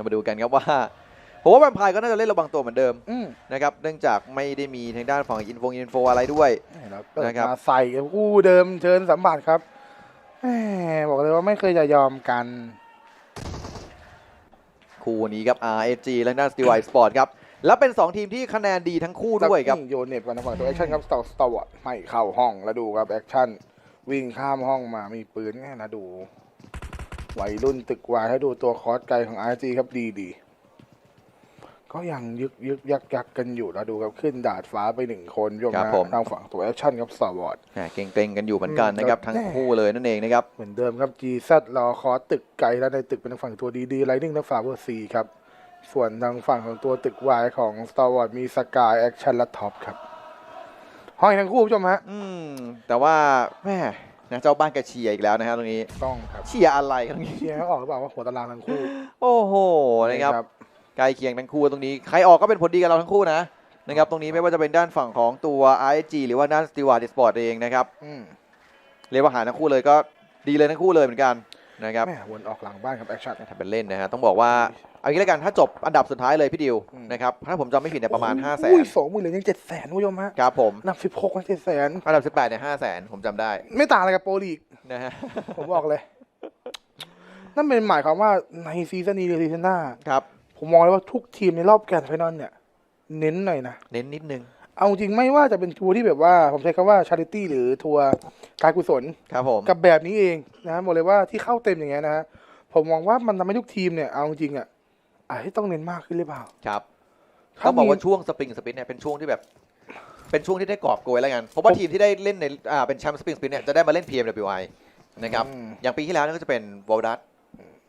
เรามาดูกันครับว่าผมว่าแวมไพร์ก็น่าจะเล่นระวังตัวเหมือนเดิมอืมนะครับเนื่องจากไม่ได้มีทางด้านฝั่งอินโฟอินโฟอะไรด้วย แล้วเปิดนะครับ มาใส่คู่เดิมเชิญสัมผัสครับแหมบอกเลยว่าไม่เคยจะยอมกัน คู่นี้ครับ RSG และด้าน Steel White Sport ครับ แล้วเป็น 2 ทีมที่คะแนนดีทั้งคู่ด้วยครับ โยนเน็บกันนะฝั่งตัวแอคชั่นครับสตอร์สตอร์วอตไม่เข้าห้องแล้วดูครับแอคชั่นวิ่งข้ามห้องมามีปืนแน่นะดู วัยรุ่นตึกวายถ้าดูตัวคอร์สไกลของ RG ครับดีดี ก็ยังยึกยึกยักยักกันอยู่แล้วดูครับขึ้นดาดฟ้าไปหนึ่งคนโยมครับนะผม ทางฝั่งตัวแอคชั่นครับสตอร์วอตแหม่เก่งๆกันอยู่เหมือนกันนะครับอืม ทั้งแน่คู่เลยนั่นเองนะครับ เหมือนเดิมครับ GZ รอคอร์สตึกไกลแล้วในตึกเป็นทางฝั่งตัวดีดีไลนิ่งและฟาเวอร์ซีครับ ส่วนทางฝั่งของตัวตึกวายของ Star Wars มีสกายแอคชั่นและท็อปครับห้อยทั้งคู่ผู้ชมฮะ อืมแต่ว่าแม่ นะเจ้าบ้านแกเชียร์อีกแล้วนะครับตรงนี้ต้องครับเชียร์อะไรครับตรงนี้ เชียร์ให้ออกหรือเปล่าว่าหัวตารางทั้งคู่โอ้โหนะครับใกล้เคียงทั้งคู่ตรงนี้ใครออกก็เป็นผลดีกับเราทั้งคู่นะนะครับตรงนี้ไม่ว่าจะเป็นด้านฝั่งของตัว RSG หรือว่าด้าน Steward Sport เองนะครับอืมเรียกว่าหาทั้งคู่เลยก็ดีเลยทั้งคู่เลยเหมือนกันนะครับแม่วนออกหลังบ้านครับแอคชั่น ทำเป็นเล่นนะฮะต้องบอกว่า เอางี้แล้วกันถ้าจบอันดับสุดท้ายเลยพี่ดิวอืม นะครับถ้าผมจำไม่ผิดเนี่ยประมาณ5 0 0แสอุ้ยนสองหมื่นเหรียญยังเจ็ดแสนผู้ชมฮะครับผม อันดับสิบหกเจ็ดแสนอันดับ 18เนี่ยห้าแสนผมจำได้ไม่ต่างอะไรกับโปรลีก นะฮะ ผมบอกเลย นั่นเป็นหมายความว่าในซีซั่นนี้หรือซีซั่นหน้า ครับผมมองเลยว่าทุกทีมในรอบแกรนด์ไฟนอลเนี่ย เน้นหน่อยนะ เน้นนิดนึงเอาจริงไม่ว่าจะเป็นทัวร์ที่แบบว่า ผมใช้คำว่าชาริตี้หรือทัวร์การกุศล ครับผม กับแบบนี้เองนะบอกเลยว่าที่เข้าเต็มอย่างเงี้ยนะฮะผมมองว่ามันทำให้ทุกทีมเนี่ยเอาจริงๆอะ อาจจะต้องเน้นมากขึ้นหรือเปล่า ครับถ้าต้องบอกว่ามี ช่วงสปริงสปินเนี่ยเป็นช่วงที่แบบ เป็นช่วงที่ได้กอบโกยแล้วกัน เพราะว่าทีมที่ได้เล่นในอ่าเป็นแชมป์สปริงสปินเนี่ยจะได้มาเล่น PMWI นะครับ อืม อย่างปีที่แล้วเนี่ยก็จะเป็นวอลดัต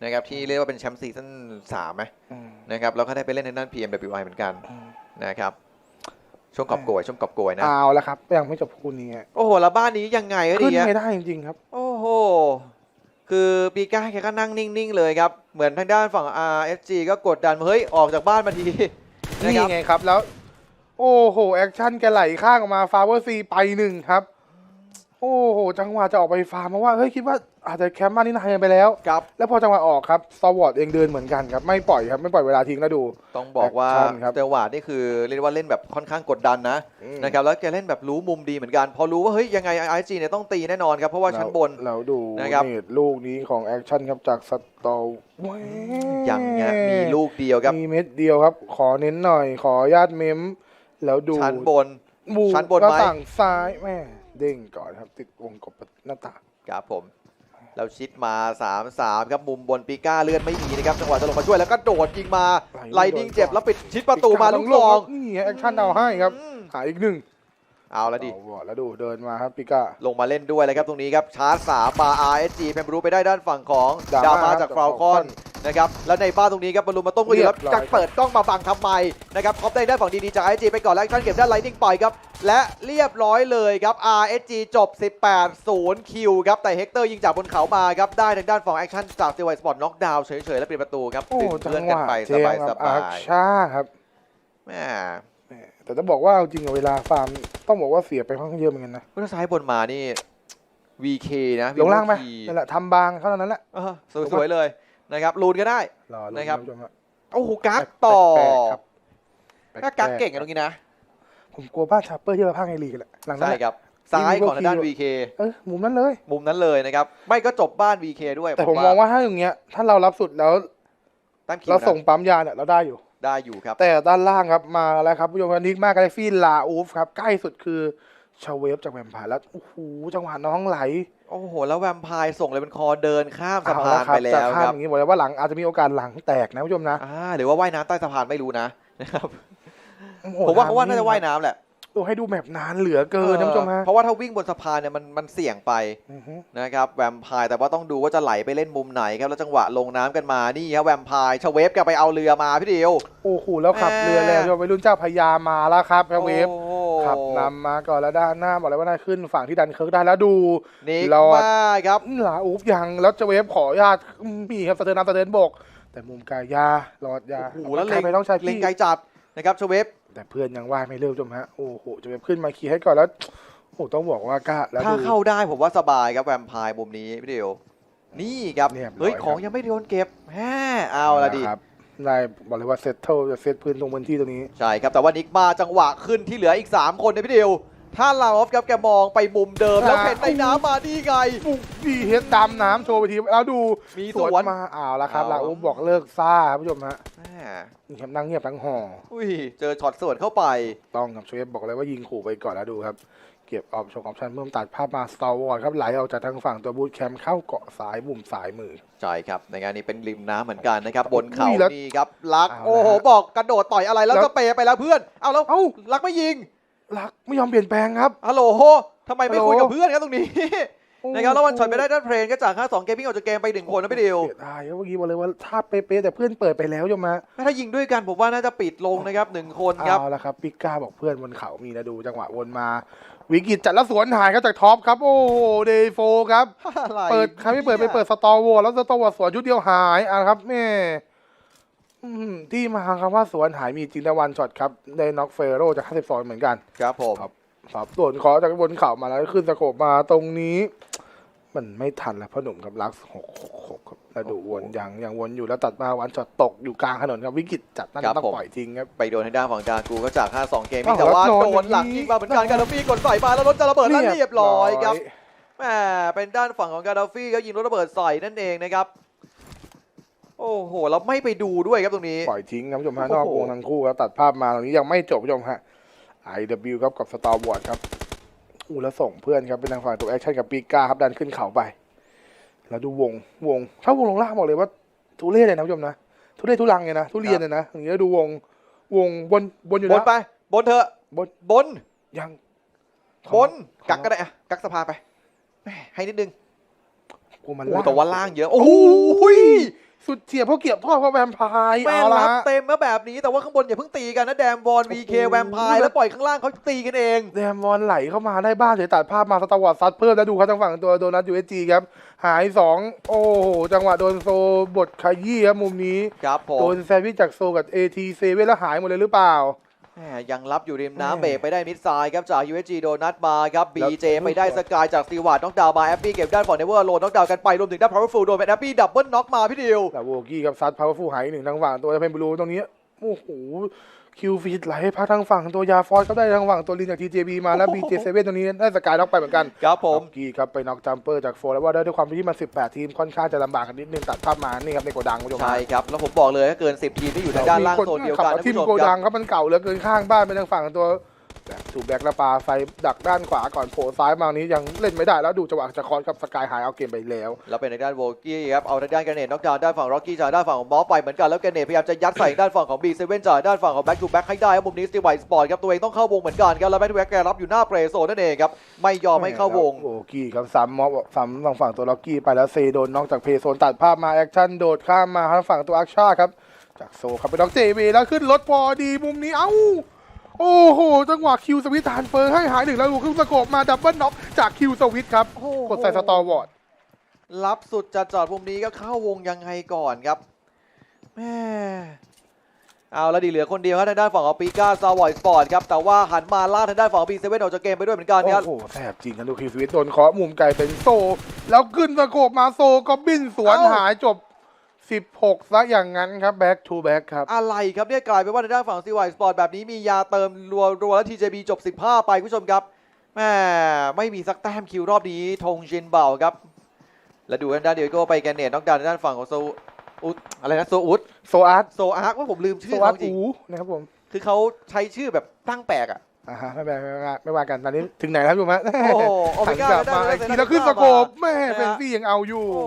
นะครับที่เรียกว่าเป็นแชมป์ซีซั่นสามไหมอืมนะครับแล้วก็ได้ไปเล่นในด้าน PMWI เหมือนกันอืม นะครับช่วงกอบโกยช่วงกอบโกยนะเอาละครับยังไม่จบคู่นี้ฮะโอ้โหแล้วบ้านนี้ยังไงก็ขึ้ดีนอะไม่ได้จริงๆครับ โอ้โห คือปีก้าแกก็นั่งนิ่งๆเลยครับเหมือนทางด้านฝั่ง RFG ก็กดดันเฮ้ยออกจากบ้านมาทีนี่ไงครับแล้ว โอ้โห แอคชั่นแกไหลข้างออกมาฟาเวอร์ซีไปหนึ่งครับ โอ้โหจังหวะจะออกไปฟาร์มเพราะว่าเฮ้ยคิดว่าอาจจะแคมป์บ้านนี้นายไปแล้ว ครับ แล้วพอจังหวะออกครับสวอตเองเดินเหมือนกันครับ ไม่ปล่อยครับ ไม่ปล่อยเวลาทิ้งแล้วดู ต้องบอกว่าแอคชั่นครับเตลวาดนี่คือเรียกว่าเล่นแบบค่อนข้างกดดันนะอืม นะครับแล้วแกเล่นแบบรู้มุมดีเหมือนกัน พอรู้ว่าเฮ้ยยังไง RSG เนี่ยต้องตีแน่นอนครับเพราะว่าชั้นบนแล้วดูนะครับ นี่ลูกนี้ของแอคชั่นครับจากสตอแหวยังเงี้ยมีลูกเดียวครับมีเม็ดเดียวครับ ขอเน้นหน่อย ขอญาตเมมแล้วดูชั้นบน บูชั้นบนหน้าไหมต่างซ้ายแม่เด้งก่อนครับ ติดวงกบหน้าต่างครับผมแล้วชิดมา3-3ครับมุมบนปีก้าเลื่อนไม่มีนะครับจังหวะจะลงมาช่วยแล้วก็โดดยิงมาไลนิ่งเจ็บแล้วปิดชิดประตูมาลูกซองนี่แอคชั่นเอาให้ครับอืม หาอีกหนึ่ง เอาละดิเอาว่ะแล้วดูเดินมาครับปิก้า ลงมาเล่นด้วยเลยครับตรงนี้ครับชาร์จสามบาร์ RSG เพมบรูไปได้ด้านฝั่งของดาดามามาครัจาบกฟาวคอนจาก Falcon นะครับแล้วในบ้านตรงนี้ครับบอลลูนมาต้มก็อยู่แล้วเรียบร้อยจะเปิดกล้องมาบังทำไมนะครับคอปได้ด้านฝั่งดีๆจาก RSG ไปก่อนแล้วท่านเก็บด้านไลนิ่งไปครับและเรียบร้อยเลยครับ RSG จบ 18-0 คิวครับแต่เฮกเตอร์ยิงจากบนเขามาครับได้ทางด้านฝั่งแอคชั่นจากเซลไวสปอร์ตน็อกดาวน์เฉยๆแล้วปิดประตูครับโอ้ดึงจัเพื่อนงหกันวะไปเจสมบายครับๆอาร์ชาครับแม่แหม่ แต่จะบอกว่าเอาจริงอะเวลาฟาร์มต้องบอกว่าเสียไปค่อนข้างเยอะเหมือนกันนะพุทธซ้ายบนมานี่ VK นะลงล่างไหม VK นั่นแหละทำบางเท่านั้นแหละเออสวยๆเลยนะครับลูนก็ได้รอลุ้นะครับท่าผู้ชมฮะโอ้โหกักต่อแปลกๆครับถ้ากักเก่งกันตรงนี้นะ ผมกลัวบ้านชาร์เปอร์ที่เราพากในลีกแหละหลังนั้นใช่แหละครับซ้ายของทางด้านที่มี VK เออมุมนั้นเลย มุมนั้นเลยนะครับ ไม่ก็จบบ้าน VK ด้วย แต่ผมมองว่าถ้าอย่างเงี้ย ถ้าเรารับสุดแล้วตั้งคิวเรานะส่งปั๊มยาเนี่ยเราได้อยู่ ได้อยู่ครับ แต่ด้านล่างครับมาแล้วครับผู้ชมครับนิกมากกาแล็กซี่ลาอูฟครับ ใกล้สุดคือชาเวฟจากแวมไพร์แล้วโอ้โหจังหวะน้องไหล โอ้โห แล้วแวมไพร์ส่งเลยเป็นคอเดินข้ามสะเอพานไปแล้จะวข้ามครับอย่างนี้บอกเลยว่าหลังอาจจะมีโอกาสหลังแตกนะผู้ชมนะอ่าหรือว่าว่ายน้ำใต้สะพานไม่รู้นะนะครับโอ้โหผมว่าเขาว่าน่าจะว่ายน้ำแหละ โอ้ให้ดูแมปนานเหลือเกินนะผู้ชมฮะเพราะว่าถ้าวิ่งบนสะพานเนี่ยมันมันเสี่ยงไปอือฮึนะครับแวมไพร์แต่ว่าต้องดูว่าจะไหลไปเล่นมุมไหนครับแล้วจังหวะลงน้ำกันมานี่ครับแวมไพร์ชาเวฟแกไปเอาเรือมาพี่เดียวโอ้โหแล้วขับเรือแรงไปรุ่นเจ้าพญามาแล้วครับชาเวฟโอ้โหขับนำมาก่อนแล้วด้านหน้าบอกเลยว่าน่าขึ้นฝั่งที่ดันเคิร์กได้แล้วดูนิกรอดมาครับหลาอูฟยังแล้วจะเวฟขออนุญาตมีครับสะเทินน้ำสะเทินบก แต่มุมกายาหลอดยาโอ้โหแล้วใครเล็งไม่ต้องใช้เล็งพี่ไกลจัดนะครับชาเวฟ แต่เพื่อนยังว่ายไม่เร็วจมฮะโอ้โหจะเวฟขึ้นมาขี่ให้ก่อนแล้วโอ้โหต้องบอกว่ากล้าแล้วถ้าดู เข้าได้ผมว่าสบายครับแวมไพร์มุมนี้พี่เดียว นี่ครับเรียบร้อยเฮ้ยครับ ของยังไม่โดนเก็บแฮ่เอาละดิครับได้บอกเลยว่าเซตเทิลจะเซตพื้นตรงพื้นที่ตรงนี้ ใช่ครับ แต่ว่านิกมาจังหวะขึ้นที่เหลืออีก 3 คนนะพี่ดิว ถ้าลาออฟครับแกมองไปมุมเดิม แล้วอ่าเห็นในน้ำมาดีไง ปุ๊บดีเฮดดำน้ำโชว์ไปทีแล้วดูมีสสววนนมาอ้าวแล้วครับเอาลาอุบบอกเลิกซ่าครับผู้ชมฮะแหมนี่ครับนั่งเงียบทั้งห่ออุ้ยเจอช็อตสวนเข้าไป ต้องครับโชเอฟบอกเลยว่ายิงขู่ไปก่อนแล้วดูครับ เก็บออปชั่นออปชั่นเพิ่มตัดภาพมาสตาร์วอร์ครับไหลออกจากทางฝั่งตัวบูทแคมป์เข้าเกาะซ้ายมุมซ้ายมือใช่ครับ ในงานนี้เป็นริมน้ำเหมือนกันนะครับ บนเขาอุ้ยแล้วนี่ครับลักเอาละโอ้โหบอกกระโดดต่อยอะไรแล้วแล้วสเปรย์ไปแล้วเพื่อนเอาแล้วเอ้าลักไม่ยิง รักไม่ยอมเปลี่ยนแปลงครับฮัลโหลทำไมไม่ฮัลโหลคุยกับเพื่อนครับตรงนี้นะครับแล้ววันช็อตไปได้ด้านเพลนก็จากค่า2เกมมิ่งออกจากเกมไปหนึ่งคนนะพี่ดิวเสียดายครับเมื่อกี้บอกเลยว่าถ้าเป๊ะๆแต่เพื่อนเปิดไปแล้วยมฮะถ้ายิงด้วยกันผมว่าน่าจะปิดลงนะครับหนึ่งคนครับเอาละครับปิก้าบอกเพื่อนบนเขามีนะดูจังหวะวนมา วิกฤตจัดแล้วสวนหายครับจากท็อปครับโอ้โหเดย์โฟครับอะไรเปิดใครไม่เปิดไปเปิดสตอวอร์แล้วสตอวอร์สวนชุดเดียวหายอะครับแม่อืม ที่มาคำว่าสวนหายมีจริงแต่วันช็อตครับได้น็อกเฟโร่จาก52เหมือนกัน ครับผมครับครับส่วนขอจากบนเขามาแล้วขึ้นสโคปมาตรงนี้ มันไม่ทันแล้วพ่อหนุ่มครับลักหกหกหกครับแล้วดูวนยังยังวนอยู่แล้วตัดมาวันช็อตตกอยู่กลางถนนครับวิกฤตจัดน่าจะต้องปล่อยทิ้งครับไปโดนทางด้านฝั่งกากูก็จาก 5-2 เกมอ้าวแต่ว่าแล้วโดโดนนหลังอย่างนี้ยิงมาเหมือนกันกาดาฟี่กดใส่มาแล้วรถจะระเบิดแล้วเรียบร้อยครับแหมเป็นด้านฝั่งของกาดาฟี่ก็ยิงรถระเบิดใส่นั่นเองนะครับ โอ้โหเราไม่ไปดูด้วยครับตรงนี้ ปล่อยทิ้งครับผู้ชมฮะโอ้นโหอกวงทั้งคู่ครับตัดภาพมาตรงนี้ยังไม่จบผู้ชมฮะ IW ครับกับ Star Wars ครับอู้แล้วส่งเพื่อนครับเป็นทางฝั่งตัวแอคชั่นกับปีก้าครับดันขึ้นเขาไป แล้วดูวงวง ถ้าวงลงล่างบอกเลยว่าทุเรศเลยนะผู้ชมนะทุเรศทุลังเลยนะทุเรียนเลยนะอย่างเงี้ยดูวงวงบนบนอยู่บนะนไป บนเถอะบนบนยังบนกักก็ได้อะกักสภาไปแหมให้นิดนึงกูมันโอ้ล่างแต่ว่าล่างเยอะโอ้โห สุดเฉียบเพราะเกียบทอดเพราะแวมไพร์แม่เอางละรับฮะ เต็มมาแบบนี้แต่ว่าข้างบนอย่าเพิ่งตีกันนะแดมวอนวีเคโอ้โห แวมไพร์แล้วปล่อยข้างล่างเขาตีกันเอง แดมวอนไหลเข้ามาได้บ้านเฉยตัดภาพมาสตาร์วอร์ซัดเพิ่มแล้วดูครับทางฝั่งตัวโดนัทยูเอจีครับ หายสองโอ้โห จังหวะโดนโซบทขยี้ครับมุมนี้ ครับผโดมนแซนด์วิชจากโซกับ AT7 แล้วหายหมดเลยหรือเปล่าแหม ยังรับอยู่ริมแหม่น้ำเบรกไปได้มิดไซด์ครับจาก USG โดนัทมาครับแล้ว BJ ไปได้สกายจากซีวาร์ดน็อกดาวน์มาแอปปี้เก็บด้านฝั่งเนเวอร์โลน็อกดาวน์กันไปรวมถึงด้าน powerful โดนเป็นแอปปี้ดับเบิลน็อกมาพี่ดิวแล้วโวกี้กับซัดพาวเวอร์ฟูลหายอีกหนึ่งทางฝั่งตัวเพนบลูตรงนี้โอ้โห คิวฟีดไหลให้พักทางฝั่งตัวยาฟอสก็ได้ทางฝั่งตัวลินจาก TJB มาแล้ว BJ7 ตรงนี้ได้สกายน็อกไปเหมือนกันครับผมโวกี้ครับไปน็อกจัมเปอร์จากโฟร์แล้วว่าได้ด้วยความที่มัน 18 ทีมค่อนข้างจะลำบากกันนิดนึงตัดภาพมานี่ครับในโกดังคุณผู้ชมใช่ครับแล้วผมบอกเลยถ้าเกิน 10 ทีมที่อยู่ทางด้านล่างโซนเดียวกันขับนะทีคุณมผู้ชมโกคดัรับงครับมันเก่าเหลือเกินข้างบ้านเป็นทางฝั่งตัวแบบถูกแบ็กและปาไฟดักด้านขวาก่อนโผล่ซ้ายมานี้ยังเล่นไม่ได้แล้วดูจังหวะจะคอนกับสกายหายเอาเกมไปแล้ว แล้วเป็นทางด้านโวกี้ครับเอาทางด้านแกรเนตน็อกดาวน์ด้านฝั่งร็อกกี้จากด้านฝั่งของมอสไปเหมือนกันแล้วแกรเนตพยายามจะยัดใส่ด้านฝั่งของ B7 จากด้านฝั่งของ Back to Back ให้ได้ครับมุมนี้สตีไวสปอร์ตครับตัวเองต้องเข้าวงเหมือนกันครับแล้ว Back to Back แกรับอยู่หน้าเปรโซนนั่นเองครับไม่ยอมให้เข้าวงโอ้กี้ครับซ้ำม็อบซ้ำทางฝั่งตัวล็อกกี้ไปแล้วเซโดนนอกจากเพย์โซนตัดภาพมาแอคชั่นโดดข้ามมาทางฝั่งตัวอักชาครับจากโซครับไปน็อกเจเวแล้วขึ้นรถพอดีมุมนี้เอ้า โอ้โห จังหวะคิวสวิตทานเฟอร์ให้หายหนึ่งแล้วดูขึ้นสโคปมาดับเบิลน็อกจากคิวสวิตครับ กดใส่สตอร์วอร์ดรับสุดจัดจอดมุมนี้ก็เข้าวงยังไงก่อนครับแม่เอาแล้วดีเหลือคนเดียวครับทางด้านฝั่งของปีก้าซาวอยสปอร์ตครับ แต่ว่าหันมาล่าทางด้านฝั่งของ B7 ออกจากเกมไปด้วยเหมือนกันครับ โอ้โหแสบจริงครับดูคิวสวิตโดนเคาะมุมไกลเป็นโซ แล้วขึ้นสโคปมาโซก็บินสวนเอ้าหายจบ 16ซะอย่างนั้นครับ back to back ครับ อะไรครับเนี่ยกลายเป็นว่าทางด้านฝั่งซีวายสปอร์ตแบบนี้มียาเติมรัวรัวแล้ว TJB จบ 15 ไปคุณผู้ชมครับแม่ไม่มีสักแต้มคิวรอบนี้ธงชินเบาครับ แล้วดูทางด้านเดียวก็ไปแกนเนตน็อกดาวน์ทางด้านฝั่งของโซอุดอะไรนะโซอุดโซอาร์ตโซอาร์คว่าผมลืมโซชื่ออาเขาร์ตจริงอูนะครับผมคือเขาใช้ชื่อแบบตั้งแปลกอะ อ่าฮะไม่เป็นไรไม่เป็นไรไม่ว่ากันตอนนี้ถึงไหนแล้วอยู่ไหมโอ้โหโอเมหันก้ากลับมาได้อีกได้ทีได้แล้วขึ้นสโคปแม่นะฮะเฟนซี่ยังเอาอยู่ โอ้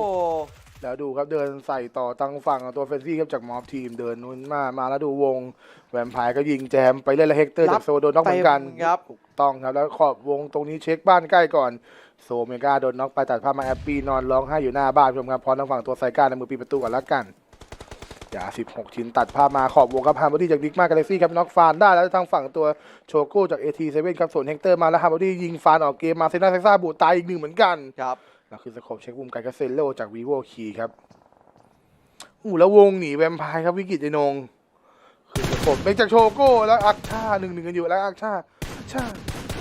แล้วดูครับเดินใส่ต่อตั้งฝั่งของตัวเฟนซี่ครับจากมอบทีมเดินนู้นมา มาแล้วดูวงแวมไพร์ก็ยิงแจมไปเล่นแล้วเฮกเตอร์จากโซโดนน็อกเหมือนกันเต็มครับถูกต้องครับแล้วขอบวงตรงนี้เช็คบ้านใกล้ก่อนโซเมกาโดนน็อกไปตัดภาพมาแอปปี้นอนร้องไห้อยู่หน้าบ้านผู้ชมครับพร้อมทางฝั่งตัวไซก้าในมือปีประตูก่อนแล้วกันอย่า16 ชิ้นตัดภาพมาขอบวงครับฮาร์บอดี้จากดิกมากาเลซี่ครับน็อกฟานได้แล้วทางฝั่งตัวโชโก้จาก AT7 ครับส่วนเฮกเตอร์มาแล้วฮาร์บอดี้ยิงฟานออกเกมมาเซน่าเซ็กซ่าบูตายอีกหนึ่งเหมือนกันครับ แล้วคือสโคปเช็คมุมไกลก็เซนโลจากวีโวคีครับอู้แล้ววงหนีแวมไพร์ครับวิกฤตไอ้นงคือสโคปเบกจากโชโก้แล้วอักชาหนึ่งหนึ่งกันอยู่แล้วอักชาชา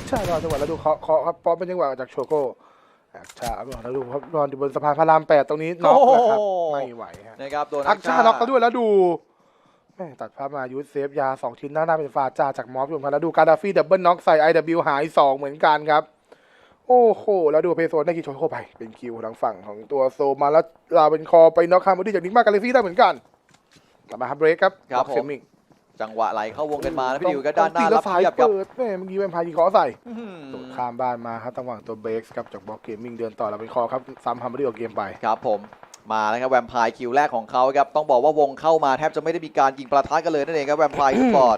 ชารอจังหวะแล้วดูเคาะเคาะครับป๊อปเป็นจังหวะจากโชโก้อักชาเอาแล้วดูครับนอนอยู่บนสะพานพระรามแปดตรงนี้น็อกนะครับโอ้โหไม่ไหวฮะนะครับโดนอักชาน็อกเขาด้วยแล้วดูแม่ตัดภาพมายูเซฟยา2ชิ้นหน้าหน้าเป็นฟาจาจากมอฟอยู่ครับแล้วดูการดาฟี่ดับเบิลน็อกใส่ IW หาย2เหมือนกันครับ โอ้โห แล้วดูเพโซนได้คิวโชยเข้าไป เป็นคิวทางฝั่งของตัวโซมาแล้วลาเป็นคอไปน็อกคาร์บอดี้จากนิกมากาเลฟี่ได้เหมือนกันกลับมาฮับเบรกครับครับอกเซผมมิงจังหวะไหลเข้าวงกันมานะพี่ดิวก็ด้านหน้าตีรัแล้บวสายเทียบกับเปิดแม่เมื่อกี้เป็นพายยิงเคอใส่อื้อหืโดดอข้ามบ้านมาครับระหว่างตัวเบรกครับจากบล็อกเกมมิ่งเดินต่อแล้วเป็นคอครับซ้ำฮัมเบอร์ดี้ออกเกมไปครับผมมาแล้วครับแวมไพร์คิวแรกของเขาครับต้องบอกว่าวงเข้ามาแทบจะไม่ได้มีการยิงประทะกันเลยนั่นเองครับแวมไพร์สปอร์ต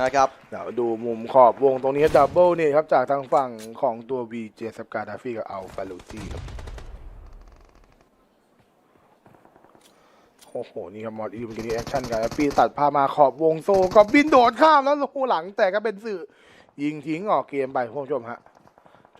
นะครับเดี๋ยวดูมุมขอบวงตรงนี้ดับเบิลนี่ครับจากทางฝั่งของตัว VJ สกาดาฟี่กับอัลฟาลูซี่ครับโอ้โห นี่ครับมอดอีเมื่อกี้นี้แอคชั่นกันแล้วปีตัดพามาขอบวงโซก็บินโดดข้ามแล้วโหหลังแต่ก็เป็นสื่อยิงทิ้งออกเกมไปคุณผู้ชมฮะ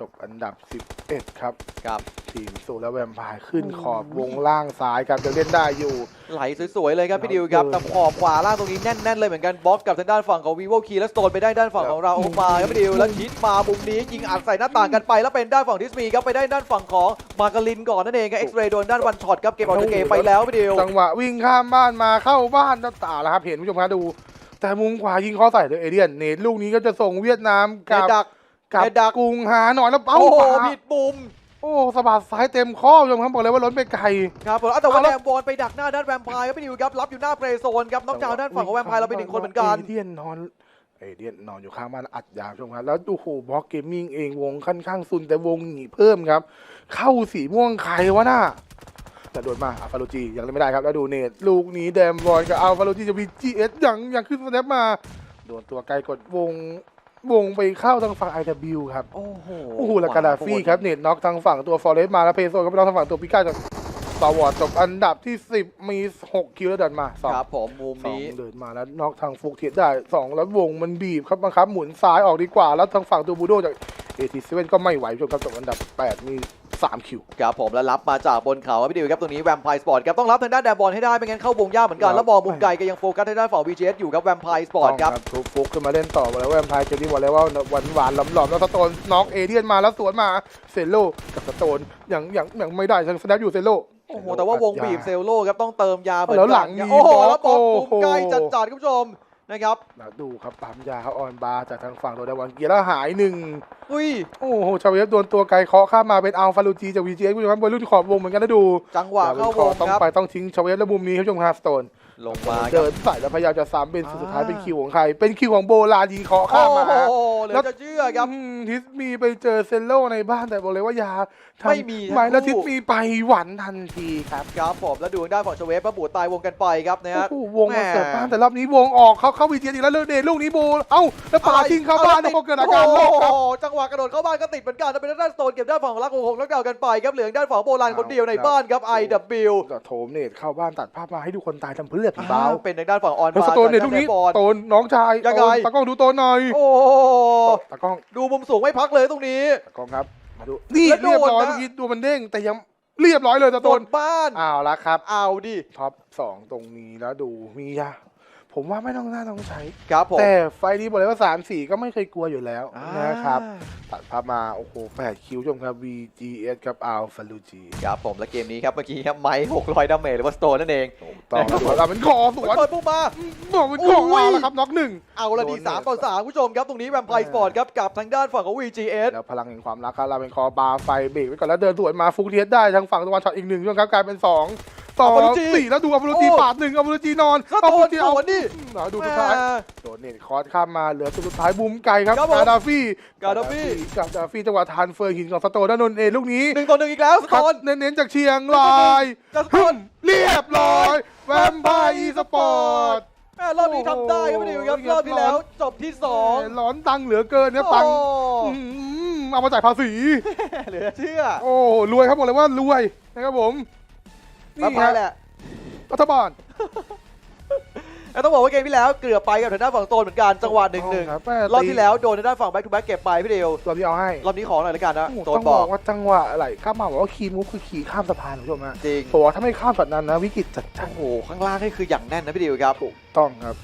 จบอันดับ 11 ครับ ครับ ทีมสูและแวมไพร์ขึ้นขอบวงล่างซ้ายครับยังเล่นได้อยู่ ไหลสวยๆเลยครับพี่ดิวครับเออแต่ขอบขวาล่างตรงนี้แน่นๆเลยเหมือนกันบล็อกกับทางด้านฝั่งของวีโวคีและสโตนไปได้ด้านฝั่งของเราโอมาครับพี่ดิวแล้วคิดมามุมนี้ยิงอัดใส่หน้าต่างกันไป แล้วเป็นด้านฝั่งดิสมีครับไปได้ด้านฝั่งของมาการินก่อนนั่นเองครับเอ็กซ์เรย์โดนด้านวันช็อตครับเกมออกจากเกมไปแล้วพี่ดิวจังหวะวิ่งข้ามบ้านมาเข้าบ้านหน้าต่างแล้วครับเห็นคุณผู้ชมครับดู แต่มุมขวายิงเข้อใส่เลยเอเดียนเนตลูกนี้ก็จะส่งเวียดนามเนกับดัก กับเนดักกรุงหาหน่อยแล้วเป้าโอ้โหขวาผิดมุมโอ้สะบัดซ้ายเต็มข้อคุณผู้ชมครับบอกเลยว่าล้นไปไกลครับผมเอาแต่ว่าเอาแล้วแรมบอลไปดักหน้าด้านแวมไพร์ครับพี่ดิวครับรับอยู่หน้าเปรย์โซนครับน็อกดาวน์ด้านฝั่งของแวมไพร์เราไปหนึ่งคนเหมือนกันเอเดียนนอนเอเดียนนอนอยู่ข้างบ้านอัดยาวชมครับแล้วดูโหบล็อกเกมมิ่งเองวงค่อนข้างซุนแต่วงหนีเพิ่มครับ เข้าสีม่วงใครวะน่าแต่โดนมาอัลฟาโลจียังเล่นไม่ได้ครับแล้วดูเนตลูกนี้แดมบอลกับอัลฟาโลจีจะมีจีเอสยังยังขึ้นสแนปมาโดนตัวไกลกดวง วงไปเข้าทางฝั่ง IW ครับโอ้โหโอ้โหแล้วกาดาฟี่ครับเนตน็อกทางฝั่งตัวฟอร์เรสต์มาแล้วเพโซก็ไปน็อกทางฝั่งตัวปิก้าจากสตาร์วอร์ดจบอันดับที่ 10 มี 6 คิวแล้วเดินมาสองครับผมมุมสองนี้เดินมาแล้วนอกทางฟุกเทียดได้สองแล้ววงมันบีบครับบังคับหมุนซ้ายออกดีกว่า แล้วทางฝั่งตัวบูโดจากเอทีเซเว่นก็ไม่ไหวจนครับจบอันดับ 8 มี 3 คิวครับผมแล้วรับมาจากบนเขาครับพี่ดิวครับตรงนี้แวมไพร์สปอร์ตครับต้องรับทางด้านแดนบอลให้ได้ไม่งั้นเข้าวงยากเหมือนกันครับแล้วบอลมุมไกลก็ยังโฟกัสทางด้านฝั่ง VGS อยู่ครับแวมไพร์สปอร์ตครับทุกฟุกขึ้นมาเล่นต่อบอกแล้วว่าแอมพายเจนี่บอกแล้วว่าหวานหวานๆหลอมๆแล้วสโตนน็อกเอเดียนมาแล้วสวนมาเซโลกับสโตนยังยังยังไม่ได้ยังสแนปอยู่เซโลโอ้โหแต่ว่าวงบีบเซลโลครับต้องเติมยาเหมือนแล้วหลักันงครับมีโอ้โหบล็อกแล้วบอลโอ้มุมโหใกล้จัดๆคุณผู้ชม นะครับแล้วดูครับปั๊มยาเขาออนบาร์จากทางฝั่งตัวเดวันเกียร์แล้วหายหนึ่งอุ้ยโอ้โหชาเวฟโดนตัวไกลเคาะข้ามมาเป็นอัลฟาลูจีจากวีจีเอ็กซ์ผู้ชมครับบอลลูนขอบวงเหมือนกันนะดู จังหวะเข้าวงต้องครับไปต้องทิ้งชาเวฟแล้วมุมนี้ครับผู้ชมครับสโตน ลงมาครัเดิบนใส่แล้วพยายามจะซ้ำเป็นอ่าสุดท้ายเป็นคิวของใคร เป็นคิวของโบราณยิงเคาะโอ้ข้ามมาโหเหลือจะเชื่อครับ อืมทิสมีไปเจอเซนโลในบ้านแต่บอกเลยว่ายาทันไม่มีทั้งไม่แล้วคู่ ทิสมีไปหวันทันทีครับครับผมแล้วดูทางด้านฝั่งชเวฟประบูตายวงกันไปครับนะฮะ โอ้โหวงมาแหม่เสิร์ฟบ้านแต่รอบนี้วงออกเขาเข้าวีเจียอีกแล้วเลิกเดนลูกนี้โบเอ้าแล้วป่าทิ้งเข้าบ้านแล้วก็เกิดอาการโลกครับโอ้โหจังหวะกระโดดเข้าบ้านก็ติดเหมือนกันแล้วเป็นด้านสโตนเก็บด้านฝั่งของลักโงหงแล้วเดากันไปครับเหลืองด้านฝั่งโบราณคนเดียวในบ้านครับ IW ก็โถมเนตเข้าบ้านตัดภาพมาให้ดูคนตายทำเพื่อพี่เบาเป็นทางด้านฝั่งออนแล้วบาสร์โตนเนตลูกนี้บอลโตนน้องชายยังไงโตนตากล้องดูโตนหน่อยโอ้โหตากล้องดูมุมสูงไม่พักเลยตรงนี้ตากล้องครับมาดูนี่แล้วโดนเรียบร้อยนะเมื่อกี้ตัวมันเด้งแต่ยังเรียบร้อยเลยตะโดโตนนบ้านอ้าวละครับเอาดิท็อปสองตรงนี้แล้วดูมียา ผมว่าไม่ต้องน่าต้องใช้ครับผมแต่ไฟนี้บอกเลยว่า 3 4 ก็ไม่เคยกลัวอยู่แล้วอ่านะครับ ตัดภาพมา โอ้โห8คิวชมครับ VGS กับ Alpha l u g ครับผมและเกมนี้ครับ เมื่อกี้ครับไม้600 ดาเมจหรือว่าสโตนนั่นเองต้องครับเราเป็นคอสวนเปิดปุ๊บมาบอกเป็นคออุ้ยเอาละครับน็อกหนึ่งเอาละดีโดนสามต่อสามคุณผู้ชมครับ ตรงนี้แวมไพร์สปอร์ตครับกับทางด้านฝั่งของ VGS แล้วพลังแห่งความรักครับเราเป็นคอบาร์ไฟเบรกไว้ก่อนแล้วเดินสวนมาฟุกเทียสได้ทางฝั่งตะวันช็อตอีกหนึ่งช่วงครับกลายเป็น 2 2 Apology 4แล้วดูอัลฟาลูจีโอ้ปาดหนึ่งอัลฟาลูจีนอนก็โดน Apology สวนดิเอาดูสุดท้ายแม่โดนเน็ตคอร์สข้ามมาเหลือตัวสุดท้ายบุ้มไกลครับครับผมกาดาฟี่กาดาฟี่กาดาฟี่จังหวะทานเฟอร์หินของสโตนด้านนนเองลูกนี้หนึ่งต่อหนึ่งอีกแล้วสคัโตดนเน้นๆจากเชียงรายจะสโตนเรียบร้อยแวมไพร์อีสปอร์ตแม่รอบนี้ทำได้ครับพี่ดิวครับโอ้โหรอบที่แล้วจบที่สองร้อนตังค์เหลือเกินเนี่ยตังค์โอ้อืมเอามาจ่ายภาษีเหลือเชื่อ โอ้รวยครับบอกเลยว่ารวยนะครับผมมา นี่พายฮะแหละรัฐบาลแล้วต้องบอกว่าเกมที่แล้วเกือบไปกับทางด้านฝั่งโตนเหมือนกันจังหวะหนึ่งหนึ่งครับแม่รอบที่แล้วโดนทางด้านฝั่งแบ็กทูแบ็กเก็บไปพี่ดิวรอบที่เอาให้รอบนี้ขอหน่อยละกันนะโอ้โหโตต้นองบบออกกว่าจังหวะอะไรข้ามมาบอกว่าคีมูฟคือขี่ข้ามสะพานคุณผู้ชมฮะจริงบอกว่าถ้าไม่ข้ามแบบนั้นนะวิกฤตจัดจัโอ้โหข้างล่างนี่คืออย่างแน่นนะพี่ดิวครับถูกต้องครับ